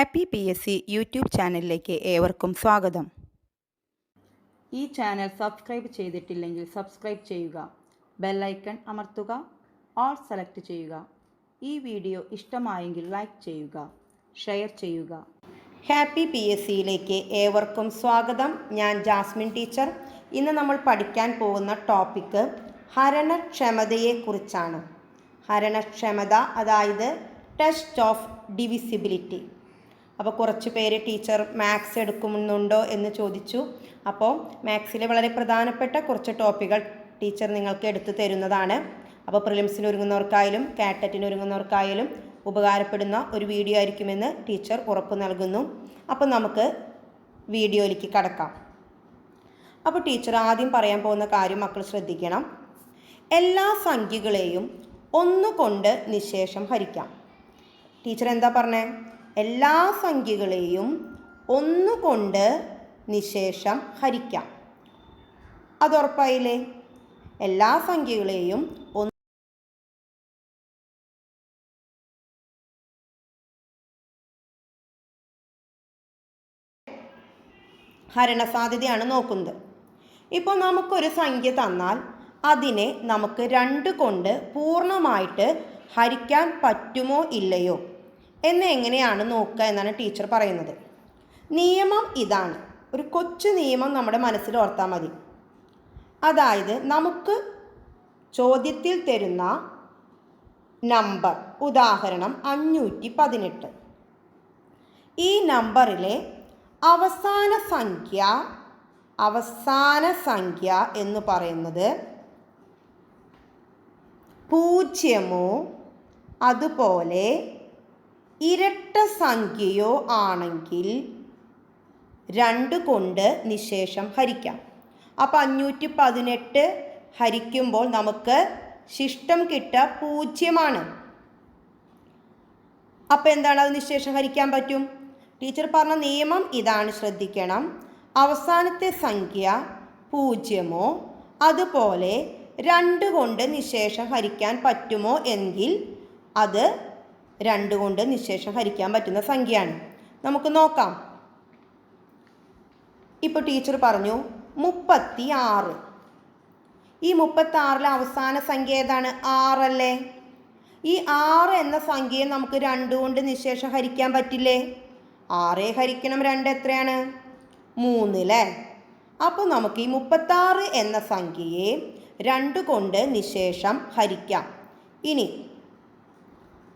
Happy P S C YouTube ചാനലിലേക്ക് ഏവർക്കും സ്വാഗതം. ഈ ചാനൽ സബ്സ്ക്രൈബ് ചെയ്തിട്ടില്ലെങ്കിൽ സബ്സ്ക്രൈബ് ചെയ്യുക ബെല്ലൈക്കൺ അമർത്തുക ഓൾ സെലക്ട് ചെയ്യുക. ഈ വീഡിയോ ഇഷ്ടമായെങ്കിൽ ലൈക്ക് ചെയ്യുക ഷെയർ ചെയ്യുക. ഹാപ്പി പി എസ് സിയിലേക്ക് ഏവർക്കും സ്വാഗതം. ഞാൻ ജാസ്മിൻ ടീച്ചർ. ഇന്ന് നമ്മൾ പഠിക്കാൻ പോകുന്ന ടോപ്പിക്ക് ഹരണക്ഷമതയെക്കുറിച്ചാണ്. ഹരണക്ഷമത അതായത് ടെസ്റ്റ് ഓഫ് ഡിവിസിബിലിറ്റി അപ്പോൾ കുറച്ച് പേര് ടീച്ചർ മാത്സ് എടുക്കുന്നുണ്ടോ എന്ന് ചോദിച്ചു. അപ്പോൾ മാത്സിലെ വളരെ പ്രധാനപ്പെട്ട കുറച്ച് ടോപ്പിക്കുകൾ ടീച്ചർ നിങ്ങൾക്ക് എടുത്തു തരുന്നതാണ്. അപ്പോൾ പ്രിലിംസിന് ഒരുങ്ങുന്നവർക്കായാലും കാറ്ററ്റിന് ഒരുങ്ങുന്നവർക്കായാലും ഉപകാരപ്പെടുന്ന ഒരു വീഡിയോ ആയിരിക്കുമെന്ന് ടീച്ചർ ഉറപ്പ് നൽകുന്നു. അപ്പോൾ നമുക്ക് വീഡിയോയിലേക്ക് കടക്കാം. അപ്പോൾ ടീച്ചർ ആദ്യം പറയാൻ പോകുന്ന കാര്യം മക്കൾ ശ്രദ്ധിക്കണം. എല്ലാ സംഖ്യകളെയും ഒന്നുകൊണ്ട് നിശേഷം ഹരിക്കാം. ടീച്ചർ എന്താ പറഞ്ഞേ? എല്ലാ സംഖ്യകളെയും ഒന്നുകൊണ്ട് നിശേഷം ഹരിക്കാം. അത് ഉറപ്പായില്ലേ എല്ലാ സംഖ്യകളെയും ഒന്ന് ഹരണസാധ്യതയാണ് നോക്കുന്നത്. ഇപ്പോൾ നമുക്കൊരു സംഖ്യ തന്നാൽ അതിനെ നമുക്ക് രണ്ട് കൊണ്ട് പൂർണമായിട്ട് ഹരിക്കാൻ പറ്റുമോ ഇല്ലയോ? എന്ന് എങ്ങനെയാണ് നോക്കുക എന്നാണ് ടീച്ചർ പറയുന്നത്. നിയമം ഇതാണ്. ഒരു കൊച്ചു നിയമം നമ്മുടെ മനസ്സിൽ ഓർത്താൽ മതി. അതായത് നമുക്ക് ചോദ്യത്തിൽ തരുന്ന നമ്പർ ഉദാഹരണം അഞ്ഞൂറ്റി പതിനെട്ട് ഈ നമ്പറിലെ അവസാന സംഖ്യ അവസാന സംഖ്യ എന്ന് പറയുന്നത് പൂജ്യമോ അതുപോലെ ഇരട്ട സംഖ്യയോ ആണെങ്കിൽ രണ്ട് കൊണ്ട് നിശേഷം ഹരിക്കാം. അപ്പം അഞ്ഞൂറ്റി പതിനെട്ട് ഹരിക്കുമ്പോൾ നമുക്ക് ശിഷ്ടം കിട്ട പൂജ്യമാണ്. അപ്പം എന്താണ് അത് നിശേഷം ഹരിക്കാൻ പറ്റും? ടീച്ചർ പറഞ്ഞ നിയമം ഇതാണ് ശ്രദ്ധിക്കണം. അവസാനത്തെ സംഖ്യ പൂജ്യമോ അതുപോലെ രണ്ട് കൊണ്ട് നിശേഷം ഹരിക്കാൻ പറ്റുമോ എങ്കിൽ അത് രണ്ട് കൊണ്ട് നിശേഷം ഹരിക്കാൻ പറ്റുന്ന സംഖ്യയാണ്. നമുക്ക് നോക്കാം. ഇപ്പോൾ ടീച്ചർ പറഞ്ഞു മുപ്പത്തി ആറ് ഈ മുപ്പത്തി ആറിലെ അവസാന സംഖ്യ ഏതാണ്? ആറല്ലേ? ഈ ആറ് എന്ന സംഖ്യയെ നമുക്ക് രണ്ട് കൊണ്ട് നിശേഷം ഹരിക്കാൻ പറ്റില്ലേ? ആറേ ഹരിക്കണം രണ്ട് എത്രയാണ്? മൂന്ന് അല്ലേ അപ്പോൾ നമുക്ക് ഈ മുപ്പത്താറ് എന്ന സംഖ്യയെ രണ്ട് കൊണ്ട് നിശേഷം ഹരിക്കാം. ഇനി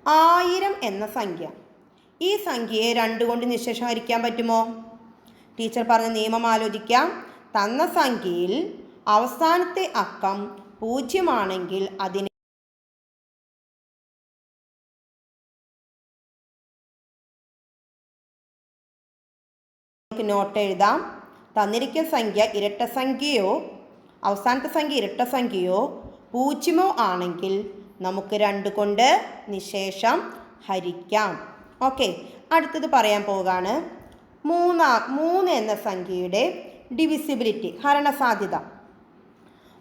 ആയിരം എന്ന സംഖ്യ. ഈ സംഖ്യയെ രണ്ട് കൊണ്ട് നിശേഷം ഹരിക്കാൻ പറ്റുമോ? ടീച്ചർ പറഞ്ഞ നിയമം ആലോചിക്കാം. തന്ന സംഖ്യയിൽ അവസാനത്തെ അക്കം പൂജ്യമാണെങ്കിൽ അതിനെ നോട്ട് എഴുതാം. തന്നിരിക്കുന്ന സംഖ്യ ഇരട്ട സംഖ്യയോ അവസാനത്തെ സംഖ്യ ഇരട്ട സംഖ്യയോ പൂജ്യമോ ആണെങ്കിൽ നമുക്ക് രണ്ട് കൊണ്ട് നിശേഷം ഹരിക്കാം. ഓക്കെ അടുത്തത് പറയാൻ പോവുകയാണ്. മൂന്നാ മൂന്ന് എന്ന സംഖ്യയുടെ ഡിവിസിബിലിറ്റി ഹരണസാധ്യത.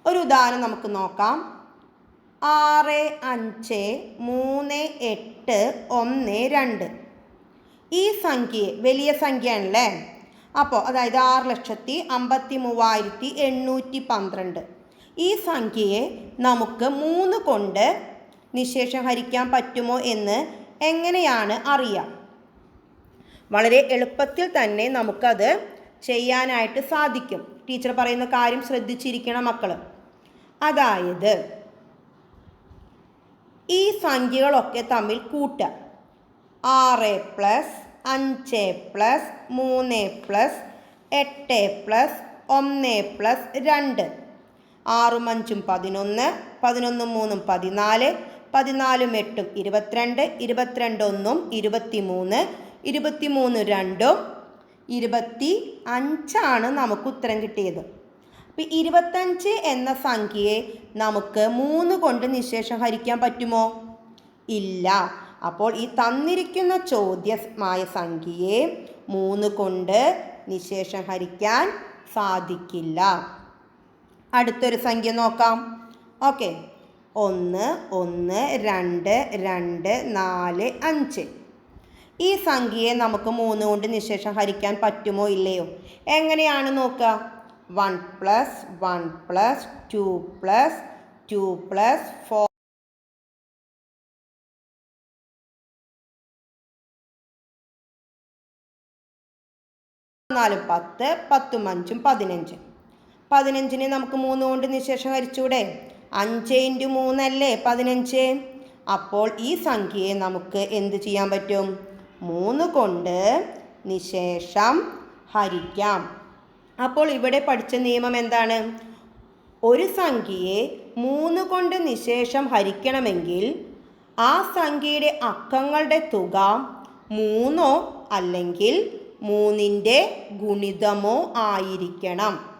ഒരു ഉദാഹരണം നമുക്ക് നോക്കാം. ആറ് അഞ്ച് മൂന്ന് എട്ട് ഒന്ന് രണ്ട്. ഈ സംഖ്യയെ വലിയ സംഖ്യയാണല്ലേ? അപ്പോൾ അതായത് ആറ് ലക്ഷത്തി അമ്പത്തി മൂവായിരത്തി എണ്ണൂറ്റി പന്ത്രണ്ട്. ഈ സംഖ്യയെ നമുക്ക് മൂന്ന് കൊണ്ട് നിശേഷം ഹരിക്കാൻ പറ്റുമോ എന്ന് എങ്ങനെയാണ് അറിയാം? വളരെ എളുപ്പത്തിൽ തന്നെ നമുക്കത് ചെയ്യാനായിട്ട് സാധിക്കും. ടീച്ചർ പറയുന്ന കാര്യം ശ്രദ്ധിച്ചിരിക്കണം മക്കൾ അതായത് ഈ സംഖ്യകളൊക്കെ തമ്മിൽ കൂട്ട ആറ് പ്ലസ് അഞ്ച് പ്ലസ് മൂന്ന് പ്ലസ് എട്ട് പ്ലസ് ഒന്ന് പ്ലസ് രണ്ട്. ആറും അഞ്ചും പതിനൊന്ന് പതിനൊന്നും മൂന്നും പതിനാല് പതിനാലും എട്ടും ഇരുപത്തിരണ്ട് ഇരുപത്തിരണ്ട് ഒന്നും ഇരുപത്തി മൂന്ന് ഇരുപത്തി മൂന്ന് രണ്ടും ഇരുപത്തി അഞ്ചാണ് നമുക്ക് ഉത്തരം കിട്ടിയത്. അപ്പം ഇരുപത്തഞ്ച് എന്ന സംഖ്യയെ നമുക്ക് മൂന്ന് കൊണ്ട് നിശേഷം ഹരിക്കാൻ പറ്റുമോ? ഇല്ല. അപ്പോൾ ഈ തന്നിരിക്കുന്ന ചോദ്യമായ സംഖ്യയെ മൂന്ന് കൊണ്ട് നിശേഷം ഹരിക്കാൻ സാധിക്കില്ല. അടുത്തൊരു സംഖ്യ നോക്കാം. ഓക്കെ ഒന്ന് ഒന്ന് രണ്ട് രണ്ട് നാല് അഞ്ച്. ഈ സംഖ്യയെ നമുക്ക് മൂന്ന് കൊണ്ട് നിശേഷം ഹരിക്കാൻ പറ്റുമോ ഇല്ലയോ? എങ്ങനെയാണ് നോക്കുക? One plus one plus two plus two plus four നാലും പത്ത് പത്തും അഞ്ചും പതിനഞ്ച്. പതിനഞ്ചിനെ നമുക്ക് മൂന്ന് കൊണ്ട് നിശേഷം ഹരിച്ചൂടെ അഞ്ച് ഇന്റു മൂന്നല്ലേ പതിനഞ്ച്. അപ്പോൾ ഈ സംഖ്യയെ നമുക്ക് എന്ത് ചെയ്യാൻ പറ്റും? മൂന്ന് കൊണ്ട് നിശേഷം ഹരിക്കാം. അപ്പോൾ ഇവിടെ പഠിച്ച നിയമം എന്താണ്? ഒരു സംഖ്യയെ മൂന്ന് കൊണ്ട് നിശേഷം ഹരിക്കണമെങ്കിൽ ആ സംഖ്യയുടെ അക്കങ്ങളുടെ തുക മൂന്നോ അല്ലെങ്കിൽ മൂന്നിന്റെ ഗുണിതമോ ആയിരിക്കണം.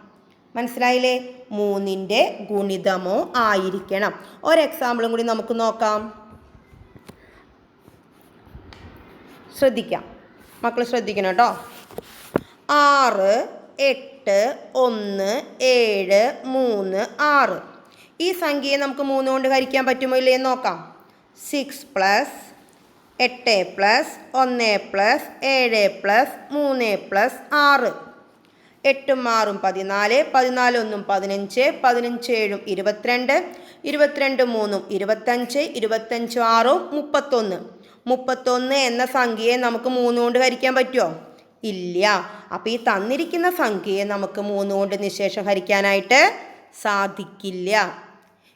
മനസ്സിലായില്ലേ? മൂന്നിന്റെ ഗുണിതമോ ആയിരിക്കണം. ഒരു എക്സാമ്പിളും കൂടി നമുക്ക് നോക്കാം. ശ്രദ്ധിക്കാം. മക്കൾ ശ്രദ്ധിക്കണം കേട്ടോ. ആറ് എട്ട് ഒന്ന് ഏഴ് മൂന്ന് ആറ്. ഈ സംഖ്യയെ നമുക്ക് മൂന്ന് കൊണ്ട് ഹരിക്കാൻ പറ്റുമോ ഇല്ലേ എന്ന് നോക്കാം. സിക്സ് പ്ലസ് എട്ട് പ്ലസ് ഒന്ന് പ്ലസ് ഏഴ് പ്ലസ് മൂന്ന് പ്ലസ് ആറ്. എട്ടും ആറും പതിനാല് പതിനാല് ഒന്നും പതിനഞ്ച് പതിനഞ്ച് ഏഴും ഇരുപത്തിരണ്ട് ഇരുപത്തിരണ്ട് മൂന്നും ഇരുപത്തഞ്ച് ഇരുപത്തഞ്ച് ആറും മുപ്പത്തൊന്ന്. മുപ്പത്തൊന്ന് എന്ന സംഖ്യയെ നമുക്ക് മൂന്ന് കൊണ്ട് ഹരിക്കാൻ പറ്റുമോ ഇല്ല. അപ്പോൾ ഈ തന്നിരിക്കുന്ന സംഖ്യയെ നമുക്ക് മൂന്ന് കൊണ്ട് നിശേഷം ഹരിക്കാനായിട്ട് സാധിക്കില്ല.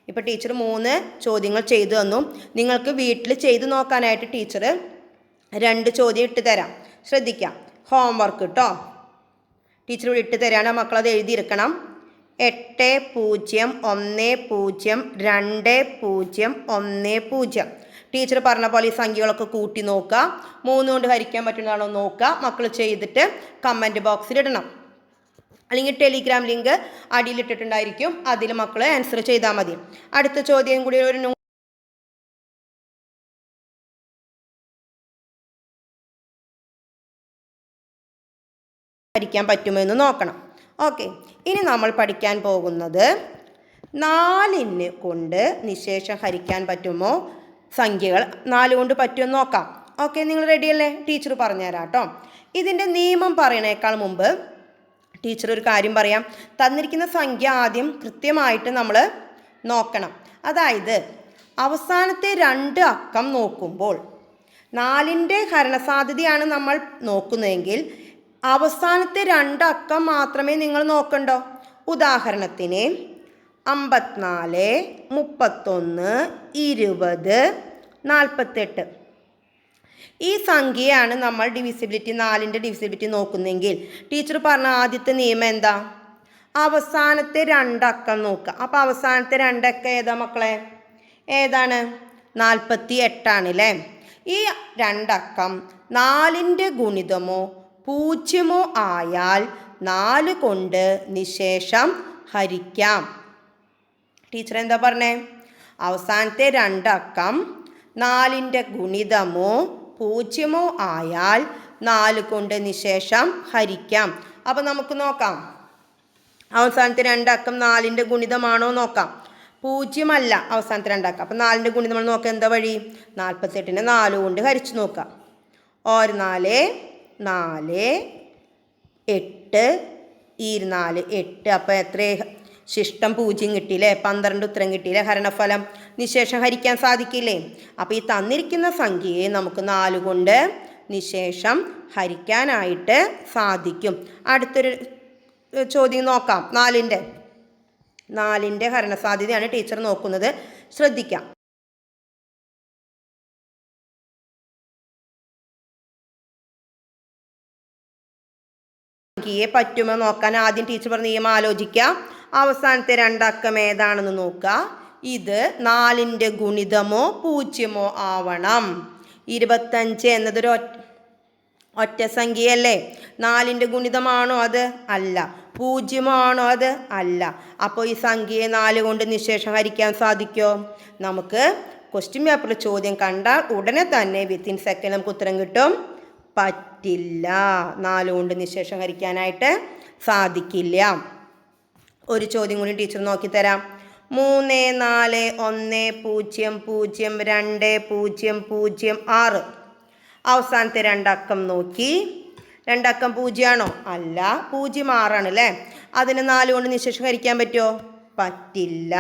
ഇപ്പോൾ ടീച്ചർ മൂന്ന് ചോദ്യങ്ങൾ ചെയ്തു തന്നു. നിങ്ങൾക്ക് വീട്ടിൽ ചെയ്തു നോക്കാനായിട്ട് ടീച്ചർ രണ്ട് ചോദ്യം ഇട്ട് തരാം. ശ്രദ്ധിക്കാം. ഹോംവർക്ക് കേട്ടോ ടീച്ചർ ഇവിടെ ഇട്ട് തരാണ് മക്കളത് എഴുതിയിരിക്കണം. എട്ട് പൂജ്യം ഒന്ന് പൂജ്യം രണ്ട് പൂജ്യം ഒന്ന് പൂജ്യം. ടീച്ചർ പറഞ്ഞ പോലെ ഈ സംഖ്യകളൊക്കെ കൂട്ടി നോക്കുക. മൂന്ന് കൊണ്ട് ഹരിക്കാൻ പറ്റുന്നതാണോ നോക്കുക. മക്കൾ ചെയ്തിട്ട് കമന്റ് ബോക്സിൽ ഇടണം. അല്ലെങ്കിൽ ടെലിഗ്രാം ലിങ്ക് അടിയിലിട്ടിട്ടുണ്ടായിരിക്കും അതിൽ മക്കൾ ആൻസർ ചെയ്താൽ മതി. അടുത്ത ചോദ്യം കൂടി ഒരു പഠിക്കാൻ പറ്റുമോ എന്ന് നോക്കണം. ഓക്കെ. ഇനി നമ്മൾ പഠിക്കാൻ പോകുന്നത് നാലിന് കൊണ്ട് നിശേഷം ഹരിക്കാൻ പറ്റുമോ? സംഖ്യകൾ നാല് കൊണ്ട് പറ്റുമെന്ന് നോക്കാം. ഓക്കെ നിങ്ങൾ റെഡിയല്ലേ ടീച്ചർ പറഞ്ഞുതരാം കേട്ടോ. ഇതിന്റെ നിയമം പറയണേക്കാൾ മുമ്പ് ടീച്ചർ ഒരു കാര്യം പറയാം. തന്നിരിക്കുന്ന സംഖ്യ ആദ്യം കൃത്യമായിട്ട് നമ്മൾ നോക്കണം. അതായത് അവസാനത്തെ രണ്ട് അക്കം നോക്കുമ്പോൾ നാലിന്റെ ഹരണസാധ്യതയാണ് നമ്മൾ നോക്കുന്നതെങ്കിൽ അവസാനത്തെ രണ്ടക്കം മാത്രമേ നിങ്ങൾ നോക്കണ്ടോ? ഉദാഹരണത്തിന് അമ്പത്തിനാല് മുപ്പത്തൊന്ന് ഇരുപത് നാൽപ്പത്തെട്ട്. ഈ സംഖ്യയാണ് നമ്മൾ ഡിവിസിബിലിറ്റി നാലിന്റെ ഡിവിസിബിലിറ്റി നോക്കുന്നെങ്കിൽ. ടീച്ചർ പറഞ്ഞ ആദ്യത്തെ നിയമം എന്താ? അവസാനത്തെ രണ്ടക്കം നോക്കുക. അപ്പോൾ അവസാനത്തെ രണ്ടക്കം ഏതാ മക്കളെ? ഏതാണ്? നാൽപ്പത്തി എട്ടാണ് അല്ലേ ഈ രണ്ടക്കം നാലിന്റെ ഗുണിതമോ പൂജ്യമോ ആയാൽ നാല് കൊണ്ട് നിശേഷം ഹരിക്കാം. ടീച്ചർ എന്താ പറഞ്ഞേ? അവസാനത്തെ രണ്ടക്കം നാലിന്റെ ഗുണിതമോ പൂജ്യമോ ആയാൽ നാല് കൊണ്ട് നിശേഷം ഹരിക്കാം. അപ്പം നമുക്ക് നോക്കാം. അവസാനത്തെ രണ്ടക്കം നാലിന്റെ ഗുണിതമാണോ നോക്കാം. പൂജ്യമല്ല അവസാനത്തെ രണ്ടക്കം. അപ്പം നാലിന്റെ ഗുണിതം നമ്മൾ നോക്കാം. എന്താ വഴി? നാൽപ്പത്തെട്ടിനെ നാല് കൊണ്ട് ഹരിച്ചു നോക്കാം. ഒരു നാല് നാല് എട്ട് ഇരുനാല് എട്ട്. അപ്പോൾ എത്ര? ശിഷ്ടം പൂജ്യം കിട്ടിയില്ലേ? പന്ത്രണ്ട് ഉത്തരം കിട്ടിയില്ലേ? ഹരണഫലം. നിശേഷം ഹരിക്കാൻ സാധിക്കില്ലേ? അപ്പോൾ ഈ തന്നിരിക്കുന്ന സംഖ്യയെ നമുക്ക് നാല് കൊണ്ട് നിശേഷം ഹരിക്കാനായിട്ട് സാധിക്കും. അടുത്തൊരു ചോദ്യം നോക്കാം. നാലിന്റെ. നാലിന്റെ ഹരണസാധ്യതയാണ് ടീച്ചർ നോക്കുന്നത്. ശ്രദ്ധിക്കാം. സംഖ്യയെ പറ്റുമോ നോക്കാൻ ആദ്യം ടീച്ചർ പറഞ്ഞ നിയമം ആലോചിക്കാം. അവസാനത്തെ രണ്ടക്കം ഏതാണെന്ന് നോക്കുക ഇത് നാലിന്റെ ഗുണിതമോ പൂജ്യമോ ആവണം. ഇരുപത്തഞ്ച് എന്നതൊരു ഒറ്റ ഒറ്റ സംഖ്യയല്ലേ? നാലിന്റെ ഗുണിതമാണോ അത്? അല്ല. പൂജ്യമാണോ അത്? അല്ല. അപ്പോൾ ഈ സംഖ്യയെ നാല് കൊണ്ട് നിശേഷം ഹരിക്കാൻ സാധിക്കുമോ നമുക്ക് ക്വസ്റ്റ്യൻ പേപ്പറിൽ ചോദ്യം കണ്ടാൽ ഉടനെ തന്നെ വിത്തിൻ സെക്കൻഡ് നമുക്ക് ഉത്തരം കിട്ടും. പറ്റില്ല. നാലുകൊണ്ട് നിശേഷം ഹരിക്കാനായിട്ട് സാധിക്കില്ല. ഒരു ചോദ്യം കൂടി ടീച്ചർ നോക്കിത്തരാം. മൂന്ന് നാല് ഒന്ന് പൂജ്യം പൂജ്യം രണ്ട് പൂജ്യം പൂജ്യം ആറ്. അവസാനത്തെ രണ്ടക്കം നോക്കി. രണ്ടക്കം പൂജ്യമാണോ അല്ല പൂജ്യം ആറാണ് അല്ലേ? അതിന് നാല് കൊണ്ട് നിശേഷം ഹരിക്കാൻ പറ്റുമോ? പറ്റില്ല.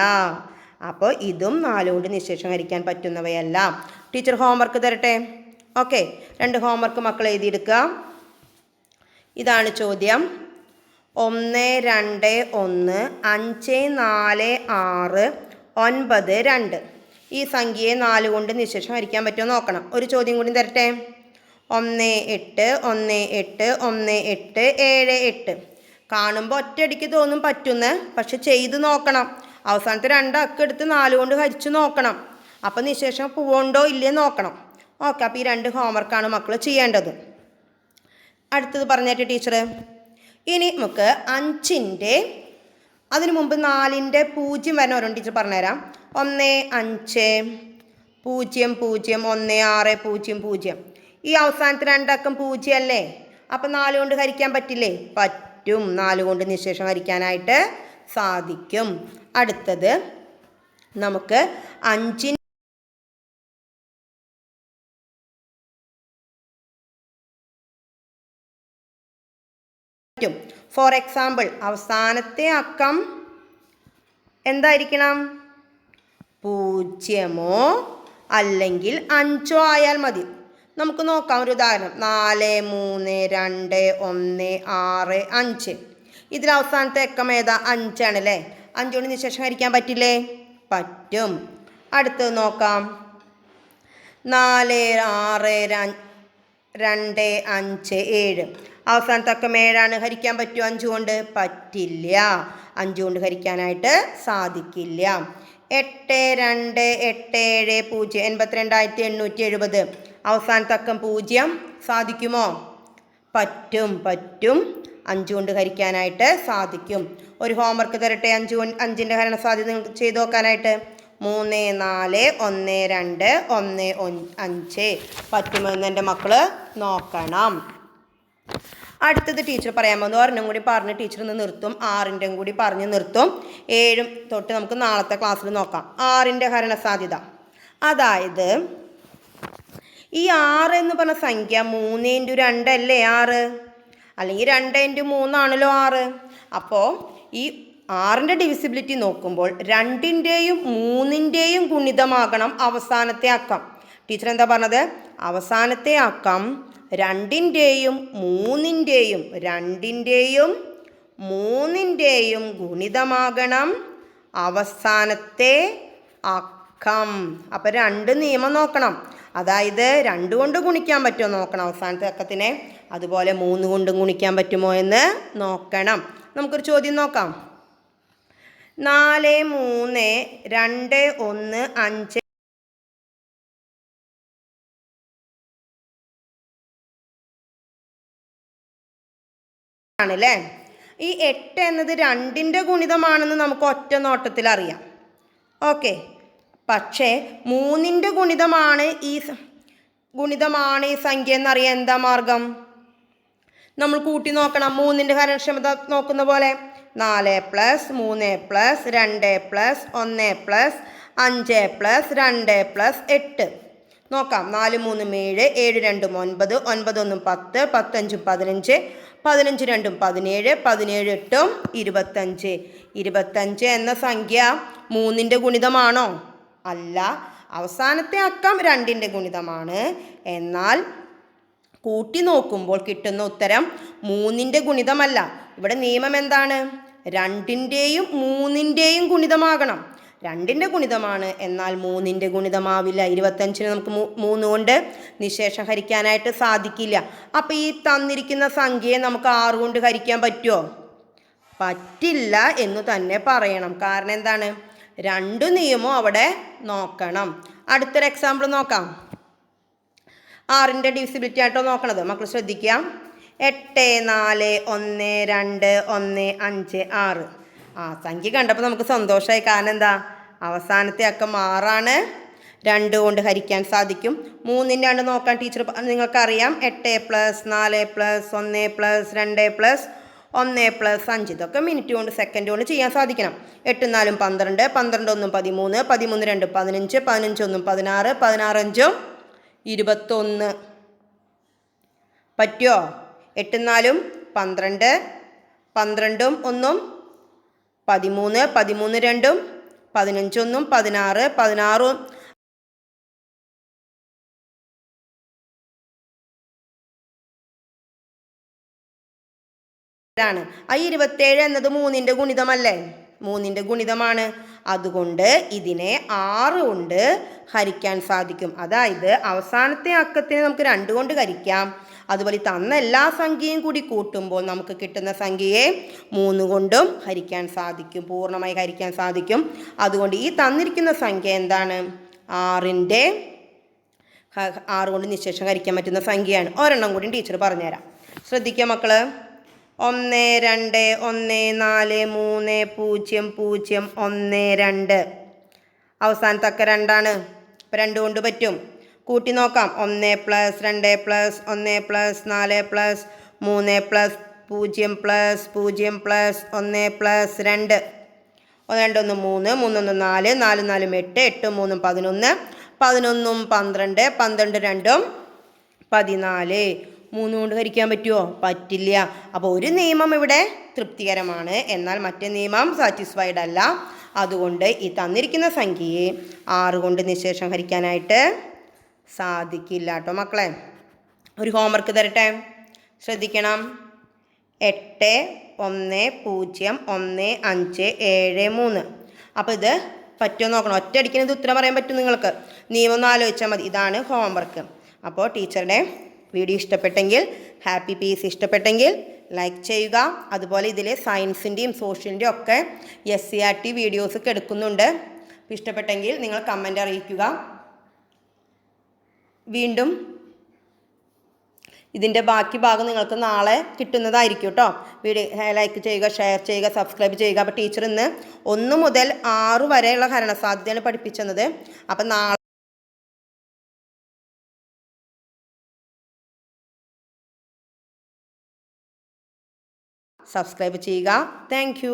അപ്പോൾ ഇതും നാലുകൊണ്ട് നിശേഷം ഹരിക്കാൻ പറ്റുന്നവയല്ല. ടീച്ചർ ഹോംവർക്ക് തരട്ടെ? ഓക്കെ രണ്ട് ഹോംവർക്ക് മക്കൾ എഴുതിയെടുക്കുക. ഇതാണ് ചോദ്യം. ഒന്ന് രണ്ട് ഒന്ന് അഞ്ച് നാല് ആറ് ഒൻപത് രണ്ട്. ഈ സംഖ്യയെ നാല് കൊണ്ട് നിശേഷം ഹരിക്കാൻ പറ്റുമോ നോക്കണം. ഒരു ചോദ്യം കൂടി തരട്ടെ. ഒന്ന് എട്ട് ഒന്ന് എട്ട് ഒന്ന് എട്ട് ഏഴ് എട്ട്. കാണുമ്പോൾ ഒറ്റയടിക്ക് തോന്നും പറ്റുന്ന പക്ഷെ ചെയ്ത് നോക്കണം. അവസാനത്തെ രണ്ട് അക്കെടുത്ത് നാല് കൊണ്ട് ഹരിച്ചു നോക്കണം. അപ്പം നിശേഷം പോവുണ്ടോ ഇല്ലേ നോക്കണം. ഓക്കെ അപ്പോൾ ഈ രണ്ട് ഹോംവർക്കാണ് മക്കൾ ചെയ്യേണ്ടത്. അടുത്തത് പറഞ്ഞേട്ടെ ടീച്ചർ ഇനി നമുക്ക് അഞ്ചിന്റെ അതിനു മുമ്പ് നാലിന്റെ പൂജ്യം വരെ ഓരോ ടീച്ചർ പറഞ്ഞുതരാം. ഒന്ന് അഞ്ച് പൂജ്യം പൂജ്യം ഒന്ന് ആറ് പൂജ്യം പൂജ്യം. ഈ അവസാനത്തെ രണ്ടക്കം പൂജ്യം അല്ലേ അപ്പം നാല് കൊണ്ട് ഹരിക്കാൻ പറ്റില്ലേ? പറ്റും. നാല് കൊണ്ട് നിശേഷം ഹരിക്കാനായിട്ട് സാധിക്കും. അടുത്തത് നമുക്ക് അഞ്ചിന് ഫോർ എക്സാമ്പിൾ അവസാനത്തെ അക്കം എന്തായിരിക്കണം? പൂജ്യമോ അല്ലെങ്കിൽ അഞ്ചോ ആയാൽ മതി. നമുക്ക് നോക്കാം ഒരു ഉദാഹരണം. നാല് മൂന്ന് രണ്ട് ഒന്ന് ആറ് അഞ്ച്. ഇതിൽ അവസാനത്തെ അക്കം ഏതാ? അഞ്ചാണ് അല്ലേ? അഞ്ചുകൊണ്ട് നിശേഷം ഹരിക്കാൻ പറ്റില്ലേ? പറ്റും. അടുത്തത് നോക്കാം. നാല് ആറ് രണ്ട് അഞ്ച് ഏഴ്. അവസാനത്തെ അക്കം ഏഴാണ് ഹരിക്കാൻ പറ്റുമോ? അഞ്ച് കൊണ്ട് പറ്റില്ല. അഞ്ച് കൊണ്ട് ഹരിക്കാനായിട്ട് സാധിക്കില്ല. എട്ട് രണ്ട് എട്ട് ഏഴ് പൂജ്യം എൺപത്തിരണ്ടായിരത്തി എണ്ണൂറ്റി എഴുപത്. അവസാനത്തക്കം പൂജ്യം. സാധിക്കുമോ? പറ്റും പറ്റും. അഞ്ച് കൊണ്ട് ഹരിക്കാനായിട്ട് സാധിക്കും. ഒരു ഹോംവർക്ക് തരട്ടെ? അഞ്ച് കൊണ്ട് അഞ്ചിന്റെ ഹരണ സാധ്യത ചെയ്ത് നോക്കാനായിട്ട്. മൂന്ന് നാല് ഒന്ന് രണ്ട് ഒന്ന് അഞ്ച്. പറ്റുമെന്ന് എന്റെ മക്കൾ നോക്കണം. അടുത്തത് ടീച്ചർ പറയാൻ പോകുന്നത് ഒരെണ്ണം കൂടി പറഞ്ഞ് ടീച്ചർ ഒന്ന് നിർത്തും. ആറിന്റെയും കൂടി പറഞ്ഞ് നിർത്തും. ഏഴും തൊട്ട് നമുക്ക് നാളത്തെ ക്ലാസ്സിൽ നോക്കാം. ആറിന്റെ ഹരണ സാധ്യത. അതായത് ഈ ആറ് എന്ന് പറഞ്ഞ സംഖ്യ മൂന്ന് ഇന്റു രണ്ടല്ലേ ആറ്? അല്ലെങ്കിൽ രണ്ട് ഇന്റു മൂന്നാണല്ലോ ആറ്. അപ്പോൾ ഈ ആറിന്റെ ഡിവിസിബിലിറ്റി നോക്കുമ്പോൾ രണ്ടിന്റെയും മൂന്നിന്റെയും ഗുണിതമാകണം അവസാനത്തെ അക്കം. ടീച്ചർ എന്താ പറഞ്ഞത്? അവസാനത്തെ അക്കം രണ്ടിന്റെയും മൂന്നിന്റെയും രണ്ടിന്റെയും മൂന്നിന്റെയും ഗുണിതമാകണം അവസാനത്തെ അക്കം. അപ്പം രണ്ട് നിയമം നോക്കണം. അതായത് രണ്ട് കൊണ്ട് ഗുണിക്കാൻ പറ്റുമോ നോക്കണം അവസാനത്തെ അക്കത്തിനെ. അതുപോലെ മൂന്ന് കൊണ്ടും ഗുണിക്കാൻ പറ്റുമോ എന്ന് നോക്കണം. നമുക്കൊരു ചോദ്യം നോക്കാം. നാല് മൂന്ന് രണ്ട് ഒന്ന് അഞ്ച് ആണല്ലേ? ഈ എട്ട് എന്നത് രണ്ടിന്റെ ഗുണിതമാണെന്ന് നമുക്ക് ഒറ്റ നോട്ടത്തിൽ അറിയാം. ഓക്കെ. പക്ഷേ മൂന്നിന്റെ ഗുണിതമാണ് ഈ ഗുണിതമാണ് ഈ സംഖ്യ എന്നറിയാൻ എന്താ മാർഗം? നമ്മൾ കൂട്ടി നോക്കണം. മൂന്നിന്റെ ഹരണക്ഷമത നോക്കുന്ന പോലെ നാല് പ്ലസ് മൂന്ന് പ്ലസ് രണ്ട് പ്ലസ് ഒന്ന് പ്ലസ് അഞ്ച് പ്ലസ് രണ്ട് പ്ലസ് എട്ട്. നോക്കാം. നാല് മൂന്നും ഏഴ് ഏഴ് രണ്ടും ഒൻപത് ഒൻപത് ഒന്നും പത്ത് പത്തഞ്ചും പതിനഞ്ച് പതിനഞ്ച് രണ്ടും പതിനേഴ് പതിനേഴ് എട്ടും ഇരുപത്തഞ്ച്. ഇരുപത്തഞ്ച് എന്ന സംഖ്യ മൂന്നിന്റെ ഗുണിതമാണോ? അല്ല. അവസാനത്തെ അക്കം രണ്ടിന്റെ ഗുണിതമാണ്. എന്നാൽ കൂട്ടി നോക്കുമ്പോൾ കിട്ടുന്ന ഉത്തരം മൂന്നിന്റെ ഗുണിതമല്ല. ഇവിടെ നിയമം എന്താണ്? രണ്ടിന്റെയും മൂന്നിന്റെയും ഗുണിതമാകണം. രണ്ടിന്റെ ഗുണിതമാണ്. എന്നാൽ മൂന്നിന്റെ ഗുണിതമാവില്ല. ഇരുപത്തഞ്ചിന് നമുക്ക് മൂന്ന് കൊണ്ട് നിശേഷം ഹരിക്കാനായിട്ട് സാധിക്കില്ല. അപ്പം ഈ തന്നിരിക്കുന്ന സംഖ്യയെ നമുക്ക് ആറ് കൊണ്ട് ഹരിക്കാൻ പറ്റുമോ പറ്റില്ല എന്ന് തന്നെ പറയണം. കാരണം എന്താണ്? രണ്ട് നിയമവും അവിടെ നോക്കണം. അടുത്തൊരു എക്സാമ്പിൾ നോക്കാം. ആറിന്റെ ഡിവിസിബിലിറ്റി ആയിട്ടോ നോക്കണത്? മക്കൾ ശ്രദ്ധിക്കാം എട്ട് നാല് ഒന്ന് രണ്ട് ഒന്ന് അഞ്ച് ആറ്. ആ സംഖ്യ കണ്ടപ്പോൾ നമുക്ക് സന്തോഷമായി. കാരണം എന്താ? അവസാനത്തെ അക്കം ആറാണ്. രണ്ട് കൊണ്ട് ഹരിക്കാൻ സാധിക്കും. മൂന്നിന്റെ ആണ് നോക്കാൻ ടീച്ചർ നിങ്ങൾക്കറിയാം. എട്ട് പ്ലസ് നാല് പ്ലസ് ഒന്ന് പ്ലസ് രണ്ട് പ്ലസ് ഒന്ന് പ്ലസ് അഞ്ച്. ഇതൊക്കെ മിനിറ്റ് കൊണ്ട് സെക്കൻഡ് കൊണ്ട് ചെയ്യാൻ സാധിക്കണം. എട്ട് നാലും പന്ത്രണ്ട് പന്ത്രണ്ട് ഒന്നും പതിമൂന്ന് പതിമൂന്ന് രണ്ട് പതിനഞ്ച് പതിനഞ്ച് ഒന്നും പതിനാറ് പതിനാറ് അഞ്ചും ഇരുപത്തൊന്ന്. പറ്റുമോ എട്ടും നാലും പന്ത്രണ്ട് പന്ത്രണ്ടും ഒന്നും പതിമൂന്ന് പതിമൂന്ന് രണ്ടും പതിനഞ്ചൊന്നും പതിനാറ് പതിനാറും. ാണ് ആ ഇരുപത്തേഴ് എന്നത് മൂന്നിന്റെ ഗുണിതമല്ലേ? മൂന്നിന്റെ ഗുണിതമാണ്. അതുകൊണ്ട് ഇതിനെ ആറ് കൊണ്ട് ഹരിക്കാൻ സാധിക്കും. അതായത് അവസാനത്തെ അക്കത്തിനെ നമുക്ക് രണ്ട് കൊണ്ട് ഹരിക്കാം. അതുപോലെ തന്ന എല്ലാ സംഖ്യയും കൂടി കൂട്ടുമ്പോൾ നമുക്ക് കിട്ടുന്ന സംഖ്യയെ മൂന്ന് കൊണ്ടും ഹരിക്കാൻ സാധിക്കും പൂർണമായി ഹരിക്കാൻ സാധിക്കും. അതുകൊണ്ട് ഈ തന്നിരിക്കുന്ന സംഖ്യ എന്താണ്? ആറിന്റെ ആറ് കൊണ്ട് നിശേഷം ഹരിക്കാൻ പറ്റുന്ന സംഖ്യയാണ്. ഒരെണ്ണം കൂടി ടീച്ചർ പറഞ്ഞുതരാം. ശ്രദ്ധിക്കുക മക്കൾ. ഒന്ന് രണ്ട് ഒന്ന് നാല് മൂന്ന് പൂജ്യം പൂജ്യം ഒന്ന് രണ്ട്. അവസാനത്തൊക്കെ രണ്ടാണ്. ഇപ്പം രണ്ട് കൊണ്ട് പറ്റും. കൂട്ടി നോക്കാം. ഒന്ന് പ്ലസ് രണ്ട് പ്ലസ് ഒന്ന് പ്ലസ് നാല് പ്ലസ് മൂന്ന് പ്ലസ് പൂജ്യം പ്ലസ് പൂജ്യം പ്ലസ് ഒന്ന് പ്ലസ് രണ്ട്. ഒന്ന് രണ്ടൊന്ന് മൂന്ന് മൂന്നൊന്ന് നാല് നാല് നാലും എട്ട് എട്ടും മൂന്നും പതിനൊന്ന് പതിനൊന്നും പന്ത്രണ്ട് പന്ത്രണ്ട് രണ്ടും പതിനാല്. മൂന്ന് കൊണ്ട് ഹരിക്കാൻ പറ്റുമോ പറ്റില്ല. അപ്പോൾ ഒരു നിയമം ഇവിടെ തൃപ്തികരമാണ്. എന്നാൽ മറ്റേ നിയമം സാറ്റിസ്ഫൈഡ് അല്ല. അതുകൊണ്ട് ഈ തന്നിരിക്കുന്ന സംഖ്യയെ ആറ് കൊണ്ട് നിശേഷം ഹരിക്കാനായിട്ട് സാധിക്കില്ല കേട്ടോ മക്കളെ ഒരു ഹോംവർക്ക് തരട്ടെ? ശ്രദ്ധിക്കണം. എട്ട് ഒന്ന് പൂജ്യം ഒന്ന് അഞ്ച് ഏഴ് മൂന്ന്. അപ്പോൾ ഇത് പറ്റുമോ നോക്കണം. ഒറ്റയടിക്കുന്ന ഇത് ഉത്തരം പറയാൻ പറ്റും നിങ്ങൾക്ക്. നിയമം ആലോചിച്ചാൽ മതി. ഇതാണ് ഹോംവർക്ക് അപ്പോൾ ടീച്ചറുടെ വീഡിയോ ഇഷ്ടപ്പെട്ടെങ്കിൽ ഹാപ്പി പീസ് ഇഷ്ടപ്പെട്ടെങ്കിൽ ലൈക്ക് ചെയ്യുക. അതുപോലെ ഇതിൽ സയൻസിന്റെയും സോഷ്യലിന്റെയും ഒക്കെ എസ് സി ആർ ടി വീഡിയോസൊക്കെ എടുക്കുന്നുണ്ട്. ഇഷ്ടപ്പെട്ടെങ്കിൽ നിങ്ങൾ കമന്റ് അറിയിക്കുക. വീണ്ടും ഇതിന്റെ ബാക്കി ഭാഗം നിങ്ങൾക്ക് നാളെ കിട്ടുന്നതായിരിക്കും കേട്ടോ വീഡിയോ ലൈക്ക് ചെയ്യുക ഷെയർ ചെയ്യുക സബ്സ്ക്രൈബ് ചെയ്യുക. അപ്പോൾ ടീച്ചർ ഇന്ന് ഒന്ന് മുതൽ ആറ് വരെയുള്ള ഭരണസാധ്യതയാണ് പഠിപ്പിച്ചത് അപ്പം നാളെ സബ്സ്ക്രൈബ് ചെയ്യുക. താങ്ക്